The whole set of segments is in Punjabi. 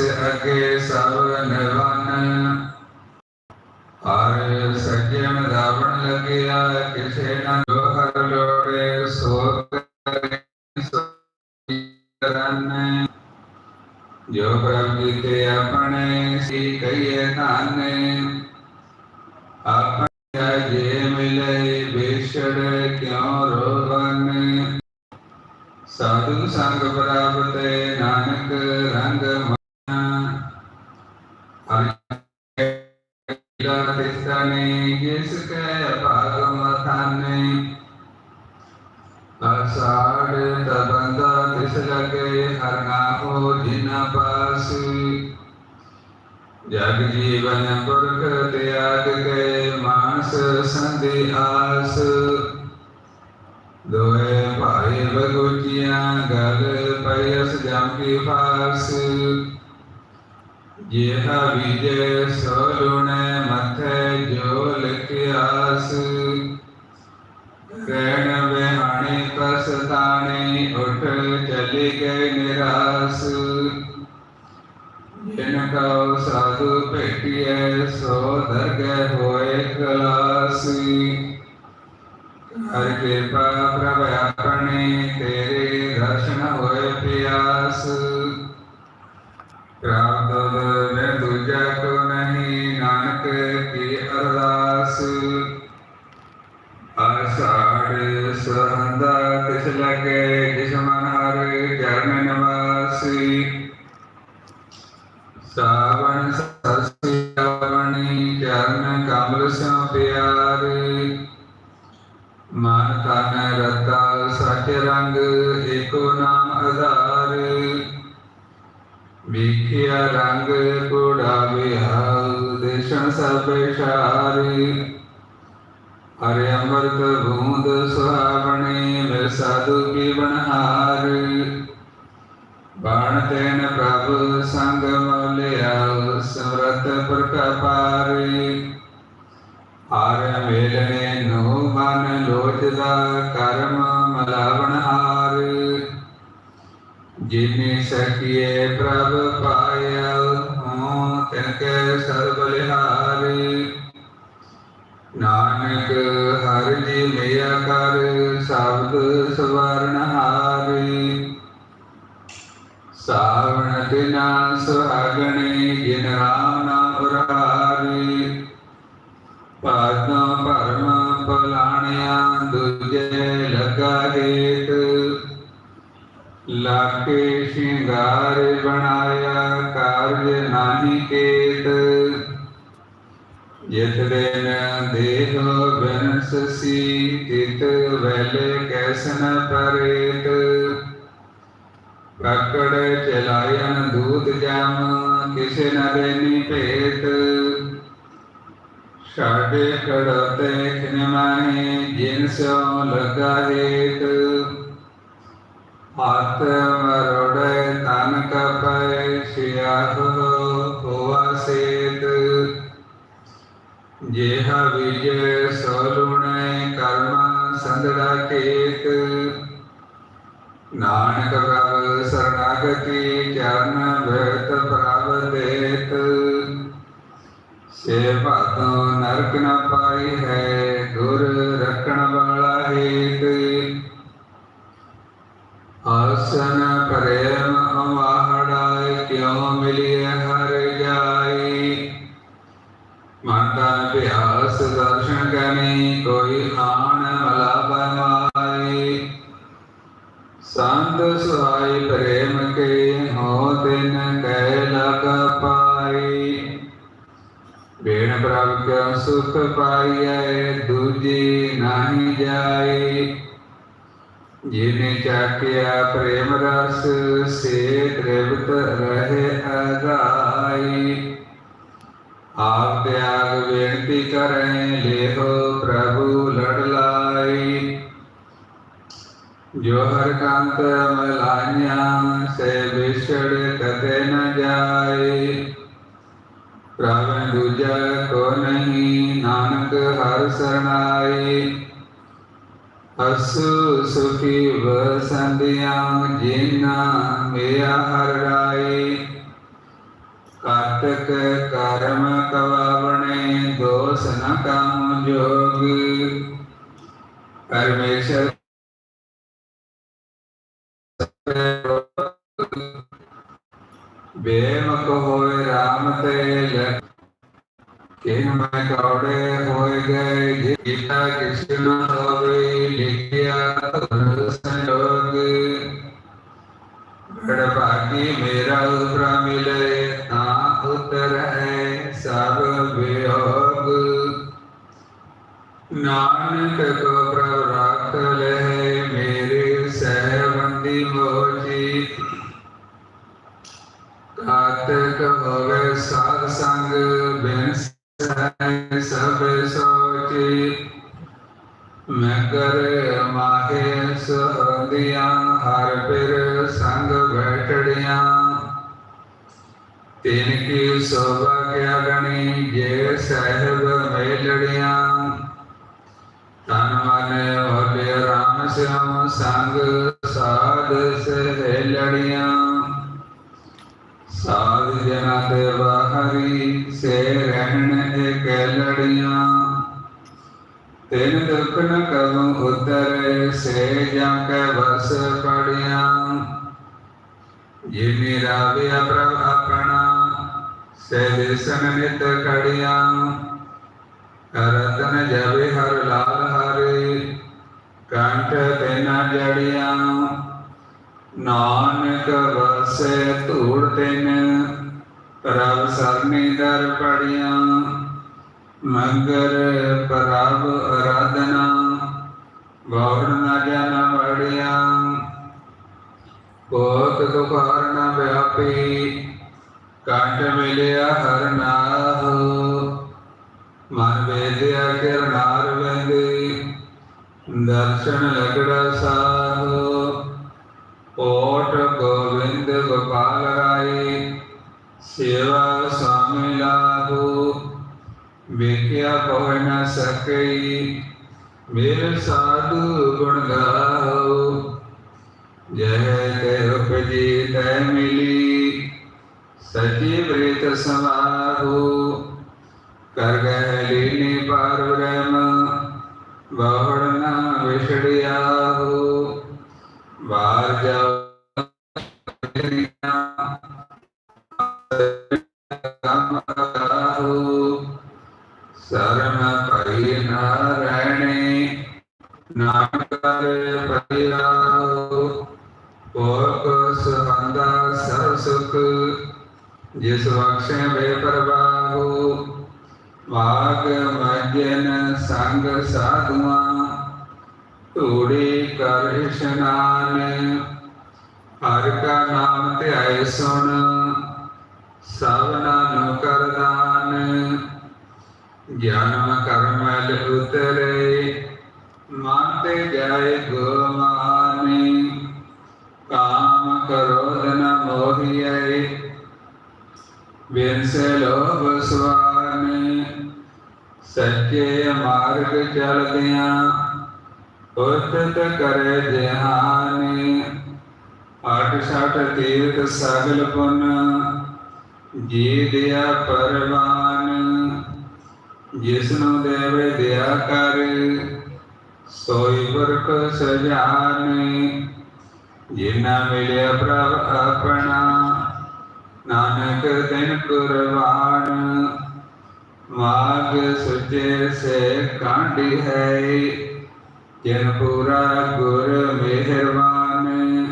ਅਗੇ ਸਭ ਨਿਵਨ ਹਰ ਸੱਜਣ ਦਾਵਣ ਲੱਗਿਆ ਕਿਸੇ ਨਾ ਜੋ ਹਰ ਲੋੜੇ ਸੋ ਕਰੇ ਸੋ ਕਰਨ ਜੋ ਪ੍ਰਭ ਜੀ ਤੇ ਆਪਣੇ ਸੀ ਕਹੀਏ ਧਾਨੇ ਆਪਣੇ ਜੇ ਮਿਲੇ ਬੇਸ਼ੜ ਕਿਉ ਰੋਵਨ ਸਾਧੂ ਸੰਗ ਪ੍ਰਾਪਤ ਨਾਨਕ ਰੰਗ ਲਗੇ ਹਰ ਨਾਮੋ ਜਿਨ ਪਾਸ। ਜਗ ਜੀਵਨ ਪੁਰਖ ਤਿਆਗ ਕੇ ਮਾਨਸ ਸੰਧਿ ਆਸ। ਦੋਏ ਭਾਈ ਬਗੁਚੀਆਂ ਗਲ ਪਇਸ ਜਮ ਕੀ ਫਾਸ। ਜਿਹਾ ਵਿਜੇ ਸੋ ਲੁਣੇ ਮਥੇ ਜੋ ਲਿਖਿਆਸ ਕਹਿਣ ਬਿਹਾਣੀ ਪਸਤਾਣੀ ਉਠ ਚਲੀ ਗਏ ਨਿਰਾਸ। ਜਿਨ ਕਉ ਸਾਧੂ ਭੇਟਿਐ, ਸੋ ਦਰਗਹਿ ਹੋਏ ਕਲਾਸੀ। ਹਰ ਕਿਰਪਾ ਪ੍ਰਭ ਆਪਣੇ, ਤੇਰੇ ਦਰਸ਼ਨ ਹੋਏ ਪਿਆਸ। ਪ੍ਰਾਪਤ ਮੈਂ ਦੂਜਾ ਕੋ ਨਹੀਂ, ਨਾਨਕ ਕੀ ਅਰਦਾਸ। ਆਸ਼ਾੜ ਸੁਹੰਦਾ ਤਿਸ ਲਗੇ, ਜਿਸ ਨਿਵਾਸੀ ਸਾਵਣ ਸਸੀ ਚਰਨ ਕਮਲ ਸੋ ਪਿਆਰੇ ਮਨ ਤਨ ਰਤਾ ਸਚ ਰੰਗ ਏਕੋ ਨਾਮ ਆਧਾਰ। ਵਿਖਿਆ ਰੰਗ ਕੋੜਾ ਵਿਹਾਉ ਦੇਸ਼ਣ ਸਭ ਇਸ਼ਾਰੇ ਹਰਿ ਅੰਮ੍ਰਿਤ ਬੂੰਦ ਸੁਹਾਵਣੇ ਮਿਲ ਸਾਧੂ ਕੀ ਬਨਹਾਰ। ਬਾਣ ਤੈਨ ਪ੍ਰਭ ਸੰਗ ਮਲਿਆ, ਸਮਰਤ ਪ੍ਰਕਪਾਰੇ ਹਰ ਮੇਲਨੇ ਨੋ ਮਨ ਲੋਚਦਾ, ਕਰਮ ਮਲਾਵਣ ਹਾਰ। ਜਿਨੇ ਸਖੀਏ ਪ੍ਰਭ ਪਾਇਆ, ਹਉ ਤਿਨ ਕੈ ਸਰਬ ਲਿਹਾਰੇ। ਸਾਵਣ ਦਿਨਾ ਸੁਹਾਗਣੇ ਜਿਨ ਰਾਮ ਨਾਮ ਉਰਾਰੇ ਪਾਦਾਂ ਭਰਮ ਪਲਾਣਿਆ ਦੂਜੇ ਲਗਾ ਹੇਤ ਲਾਕੇ ਸ਼ਿੰਗਾਰ ਬਣਾਇਆ ਕਾਰਜ ਨਾਹੀ ਕੇਤ ਜਿਤ ਦਿਨ ਦੇਹ ਬਨਸਸੀ ਤਿਤ ਵੈਲੇ ਕੈਸਨ ਪਰੇਤ ਪ੍ਰਕੜ ਚਲਾਇਨ ਦੂਤ ਜਮ, ਕਿਸੇ ਨ ਦੇਨੀ ਭੇਤ। ਸਾਡੇ ਕੜਤੇ ਖਿਨ ਮਾਹੇ ਜਿਨ ਸੋ ਲਗਾ ਹੇਤ। ਹੱਥ ਮਰੋੜੇ ਤਨ ਕਪੈ ਸਿਆਹ ਹੋਆ ਸੇਤ। ਜਿਹਾ ਵਿਜੇ ਸੋਲੁਣੇ ਕਰਮ ਸੰਦੜਾ ਕੇਤ ਨਾਨਕ ਪ੍ਰਭ ਸਰਣਾਗਤੀ ਚਰਨ ਬ੍ਰਤ ਪ੍ਰਭ ਦੇਤ ਸੇ ਭਾਤੋਂ ਨਰਕ ਨ ਪਾਈ ਹੈ ਗੁਰ ਰੱਖਣ ਵਾਲਾ ਹੇਤ ਆਸਨ ਪ੍ਰੇਮ ਅਵਾਹੜਾਏ ਕਿਉ ਮਿਲਿਏ ਹਰ ਜਾਈ ਮਾਤਾ ਅਭਿਆਸ ਦਰਸ਼ਨ ਕਰੇ ਕੋਈ ਸੰਤ ਸੁਹਾਈ ਪ੍ਰੇਮ ਕੇ ਹੋ ਤਿਨ ਕਹਿ ਲਗ ਪਾਈ ਬੇਣ ਪ੍ਰਭ ਕਾ ਸੁਖ ਪਾਈਐ ਦੂਜੀ ਨਾਹੀ ਜਾਈ ਜਿਨੇ ਚਾਕਿਆ ਪ੍ਰੇਮ ਰਸ ਸੇ ਤ੍ਰਿਪਤ ਰਹੇ ਅਗਾਈ ਆਪ ਤਿਆਗ ਬੇਨਤੀ ਕਰੇ ਲੇਹੋ ਪ੍ਰਭੂ ਲੜ ਲਾਈ ਜੋ ਹਰ ਕਾਂਤ ਮਲਾਈਆਂ ਸੇ ਵਿਛੜ ਕਤੇ ਨ ਜਾਏ ਪ੍ਰਭ ਦੂਜਾ ਕੋ ਨਹੀਂ ਨਾਨਕ ਹਰ ਸਰਣਾਈ ਅਸੂ ਸੁਖੀ ਵਸੰਦਿਆਂ ਜਿਨਾ ਮੇਰਾ ਹਰ ਰਾਈ ਕਾਤਕ ਕਰਮ ਕਵਾਵਣੇ ਦੋਸ ਨ ਕਾਮ ਜੋਗ ਪਰਮੇਸ਼ਰ ਬੇਮਕ ਹੋਏ ਰਾਮ ਤੇ ਲਖ ਕਿਨ ਮੈਂ ਕੌੜੇ ਹੋਏ ਗਏ, ਜੇ ਕੀਤਾ ਕਿਸ ਨ ਹੋਵੇ। ਸਾਧ ਸੰਗ ਬਿਨ ਸਹਿ ਸਭ ਸੋਚੀ। ਮੈਂ ਕਰ ਮਾਹੇ ਸਹੰਦੀਆਂ ਹਰ ਪਿਰ ਸੰਗ ਬੈਠੜੀਆਂ। ਤਿਨ ਕੀ ਸੋਭਾ ਕਿਆ ਗਣੀ ਜੇ ਸਹਿਬ ਮੇਲੜੀਆਂ। ਤਨ ਮਨ ਹੋਲੇ ਰਾਮ ਸਿਉ ਸੰਗ ਸਾਧ ਸਹੇਲੜੀਆਂ। ਸਾਧ ਜਨਾ ਤੇ ਬਾਹਰੀ ਸੇ ਰਹਿਣ ਇੱਕ ਲੜੀਆਂ ਤਿਨ ਦੁਖ ਨ ਕਬੂ ਉਤਰ ਸੇ ਜਾਂ ਕੈ ਬਸ ਪੜਿਆ। ਜੇ ਮੇਰਾ ਵਿਆ ਪ੍ਰਭ ਆਪਣਾ, ਸੇ ਦਿਸਨ ਨਿਤ ਕੜਿਆ। ਕਰਤਨ ਜਵੇ ਹਰ ਲਾਲ ਹਰੇ, ਕੰਠ ਤੈਨਾ ਜੜਿਆ। ਨਾਨਕ ਵਸੈ ਧੂੜ ਤਿਨ, ਪ੍ਰਭ ਸਰਨੀ ਦਰ ਪੜਿਆ, ਮਗਰ ਪ੍ਰਭ ਅਰਾਧਨਾ, ਗੌਰ ਨਾ ਜਨ ਵੜਿਆ। ਕੋਤ ਦੁਖਾਰ ਨ ਵਿਆਪੀ, ਕੰਠ ਮਿਲਿਆ ਹਰ ਨਾਮ ਮਨ ਵੇਦਿਆ ਕਿਰਨਾਰ ਵੇਂਦੀ, ਦਰਸ਼ਨ ਲਗੜਾ ਸਾਹੋ। ਓਟ ਗੋਵਿੰਦ ਗੋਪਾਲ ਰਾਈ ਸੇਵਾ ਸੁਆਮੀ ਲਾਹੂ ਵੇਖਿਆ ਕੋਇ ਨ ਸਕਈ ਮੇਰੇ ਸਾਧੂ ਗੁਣ ਗਾਓ। ਜੈ ਤੇ ਉਪਜੀ ਤੈ ਮਿਲੀ, ਸਚੀ ਬ੍ਰਿਤ ਸਮਾਹੂ ਕਰ ਗਏ ਲੀਨੀ ਪਾਰ ਬ੍ਰਹਮ ਬਹੁੜ ਨਾ ਵਿਛੜਿਆ ਹੋ ਬਾਹਰ ਜਾ ਸਰਮ ਪਈ ਨਾ ਰਹਿਣੇ, ਨਾਨਕ ਪਰਿਆਓ ਕੋਕ ਸੁਹੰਦਾ ਸਰਬ ਸੁਖ, ਜਿਸ ਬਖਸ਼ੇ ਬੇਪਰਵਾਹੋ। ਵਾਗ ਮਜਨ ਸੰਗ ਸਾਧੂਆਂ ਧੂੜੀ ਕਰ ਇਸ਼ਨਾਨ ਹਰ ਕਾ ਨਾਮ ਧਿਆਏ ਸੁਣ ਸਭਨਾ ਨੂੰ ਕਰਦਾਨ ਗਿਆਨ ਕਰਮ ਮਲ ਉਤਰੇ, ਮਨ ਤੇ ਜਾਏ ਗੁਮਾਨੀ ਕਾਮ ਕਰੋਧ ਨ ਮੋਹੀਏ ਬਿਨ ਲੋਭ ਸੁਆਨੇ ਸੱਚੇ ਮਾਰਗ ਚਲਦਿਆਂ ਉਤਤ ਕਰੇ ਜਹਾਨੀ ਅਟ ਸਠ ਤੀਰਥ ਸਗਲ ਪੁੰਨ, ਜੀ ਦਿਆ ਪਰਵਾਨ। ਜਿਸ ਦੇਵੇ ਦਿਆ ਕਰ, ਸੋਈ ਵਰਕ ਸਜਾਨੇ। ਜਿਨਾ ਮਿਲਿਆ ਪ੍ਰਭ ਆਪਣਾ, ਨਾਨਕ ਦਿਨ ਕੁਰਬਾਨ। ਮਾਗ ਸੁਚੇ ਸੇ ਕਾਂਡੀ ਹੈ। ਜਿਨ ਪੂਰਾ ਗੁਰ ਮਿਹਰਬਾਨ।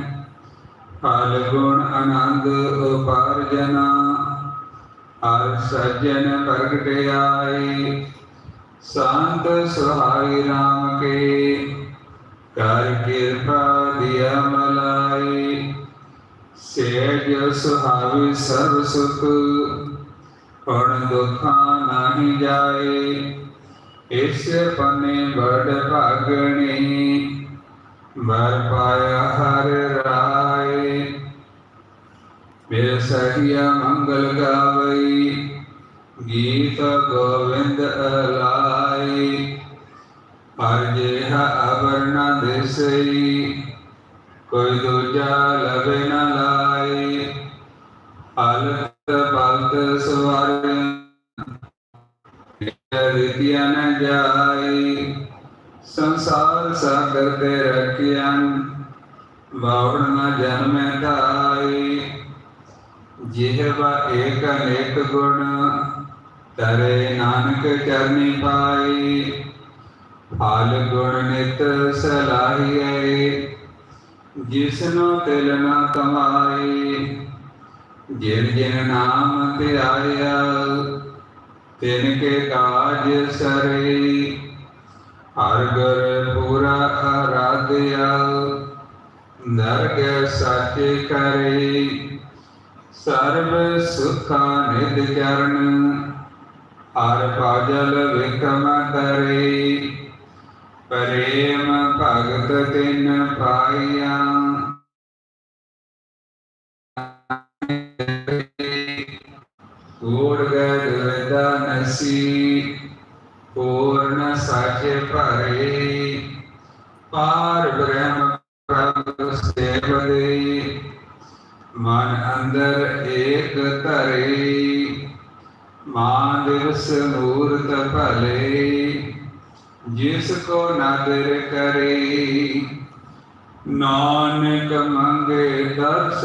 ਫਲ ਗੁਣ ਆਨੰਦ ਉਪਾਰਜਨਾ। ਹਰ ਸਜਣ ਪ੍ਰਗਟ ਆਈ ਸੰਤ ਸੁਹਾਈ ਰਾਮ ਕੇ। ਕਰ ਕਿਰਪਾ ਦਿਆ ਮਲਾਈ ਸੇਜ ਸੁਹਾਵੀ ਸਰਬ ਸੁਖ। ਹੁਣ ਦੁਖਾਂ ਨਾਹੀ ਜਾਏ। ਇਸ ਪੰਨੇ ਬੜ ਭਾਗਣੀ ਵਰ ਪਾਇਆ ਹਰ ਰਾਏ। ਮੇਰੇ ਸਹਿਆ ਮੰਗਲ ਗਾਵਈ, ਗੀਤ ਗੋਵਿੰਦ ਅਲਾਈ ਹਰ ਜਿਹਾ ਅਵਰਣਾ ਦੇਸਈ, ਕੋਈ ਦੂਜਾ ਲਵੇ ਨਾ ਲਾਈ ਹਲ ਬਲਦ ਸਵਾਰ ਰਿਤਿਆ ਨ ਜਾਈ ਸੰਸਾਰ ਸਾਗਰ ਤੇ ਰਖਿਆ ਬਾਵੜ ਨ ਜਨਮੈ ਧਾਈ ਜਿਹਵਾ ਏਕ ਅਨੇਕ ਗੁਣ, ਤਰੇ ਨਾਨਕ ਚਰਨੀ ਪਾਈ ਫਲ ਗੁਣ ਨਿਤ ਸਲਾਹੀਏ ਜਿਸਨੂੰ ਤਿਲ ਨਾ ਕਮਾਈ ਜਿਨ ਜਿਨ ਨਾਮ ਤੇ ਆਇਆ ਤਿਨ ਕੇ ਕਾਜ ਸਰੇ ਹਰ ਗੁਰ ਪੂਰਾ ਆਰਾਧਿਆ ਨਰਗ ਸਾਚੇ ਕਰੇ, ਸਰਬ ਸੁਖਾ ਨਿਦ ਚਰਨ, ਹਰ ਪਾਜਲ ਵਿਕਮ ਕਰੇ ਪ੍ਰੇਮ ਭਗਤ ਤਿਨ ਪਾਈਆ ਪ੍ਰਭ ਮਨ ਅੰਦਰ ਏਕ ਧਰੇ, ਮਾਂ ਦਿਵਸ ਮੂਰਤ ਭਲੇ, ਜਿਸ ਕੋ ਨਾਦਰ ਕਰੇ। ਨਾਨਕ ਮੰਗੇ ਦਰਸ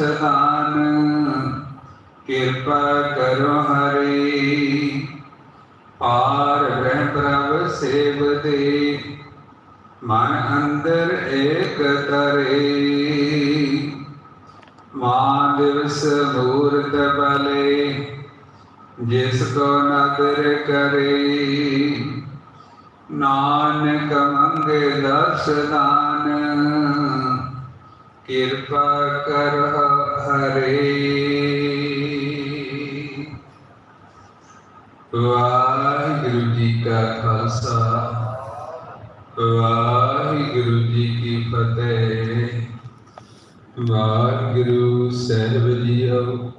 ਕਿਰਪਾ ਕਰੋ ਹਰੀ। ਪਾਰ ਬ੍ਰਹਮ ਪ੍ਰਭ ਸੇਵਦੇ ਮਨ ਅੰਦਰ ਏਕ ਤਰੇ, ਮਾਂ ਦਿਵਸ ਮੂਰਤ ਬਲੇ, ਜਿਸ ਕੋ ਨਦਰ ਕਰੇ। ਨਾਨਕ ਮੰਗੇ ਦਰਸ ਦਾਨ, ਕਿਰਪਾ ਕਰ ਹਰੇ। ਵਾਹਿਗੁਰੂ ਜੀ ਕਾ ਖਾਲਸਾ। ਵਾਹਿਗੁਰੂ ਜੀ ਕੀ ਫਤਿਹ। ਵਾਹਿਗੁਰੂ ਸਾਹਿਬ ਜੀਓ।